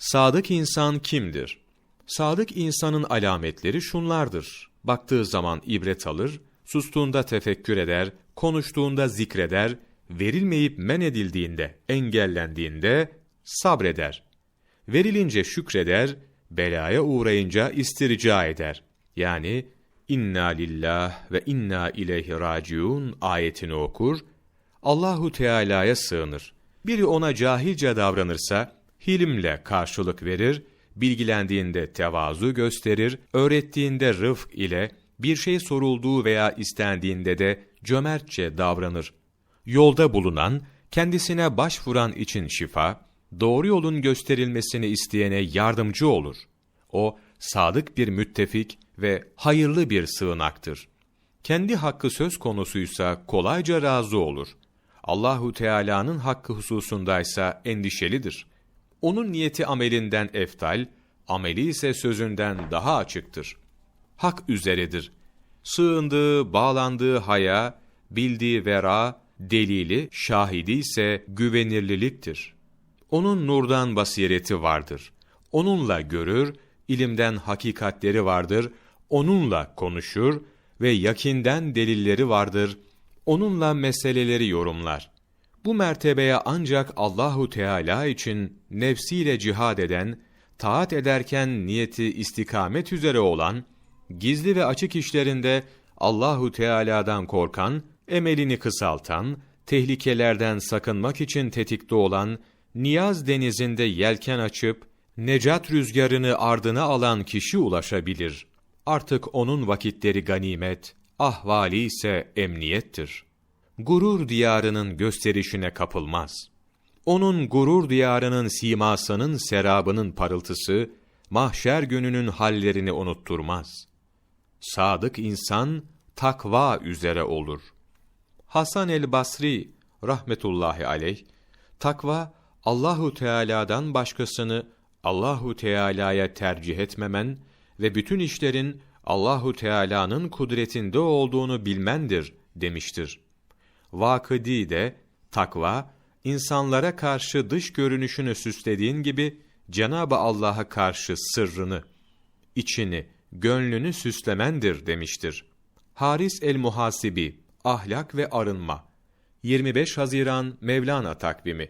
Sadık insan kimdir? Sadık insanın alametleri şunlardır. Baktığı zaman ibret alır, sustuğunda tefekkür eder, konuştuğunda zikreder, verilmeyip men edildiğinde, engellendiğinde sabreder. Verilince şükreder, belaya uğrayınca istirca eder. Yani inna lillah ve inna ileyhi raciun ayetini okur, Allahu Teala'ya sığınır. Biri ona cahilce davranırsa hilimle karşılık verir, bilgilendiğinde tevazu gösterir, öğrettiğinde rıfk ile bir şey sorulduğu veya istendiğinde de cömertçe davranır. Yolda bulunan, kendisine başvuran için şifa, doğru yolun gösterilmesini isteyene yardımcı olur. O, sadık bir müttefik ve hayırlı bir sığınaktır. Kendi hakkı söz konusuysa kolayca razı olur. Allahu Teala'nın hakkı hususundaysa endişelidir. Onun niyeti amelinden eftal, ameli ise sözünden daha açıktır. Hak üzeredir. Sığındığı, bağlandığı haya, bildiği vera, delili, şahidi ise güvenirliliktir. Onun nurdan basireti vardır. Onunla görür, ilimden hakikatleri vardır, onunla konuşur ve yakinden delilleri vardır, onunla meseleleri yorumlar. Bu mertebeye ancak Allahu Teala için nefsiyle cihad eden, taat ederken niyeti istikamet üzere olan, gizli ve açık işlerinde Allahu Teala'dan korkan, emelini kısaltan, tehlikelerden sakınmak için tetikte olan, niyaz denizinde yelken açıp, necat rüzgarını ardına alan kişi ulaşabilir. Artık onun vakitleri ganimet, ahvali ise emniyettir. Gurur diyarının gösterişine kapılmaz. Onun gurur diyarının simasının serabının parıltısı, mahşer gününün hallerini unutturmaz. Sadık insan, takva üzere olur. Hasan el Basri rahmetullahi aleyh takva Allahu Teala'dan başkasını Allahu Teala'ya tercih etmemen ve bütün işlerin Allahu Teala'nın kudretinde olduğunu bilmendir demiştir. Vakıdi de takva insanlara karşı dış görünüşünü süslediğin gibi Cenabı Allah'a karşı sırrını, içini, gönlünü süslemendir demiştir. Haris el-Muhasibi Ahlak ve Arınma 25 Haziran Mevlana takvimi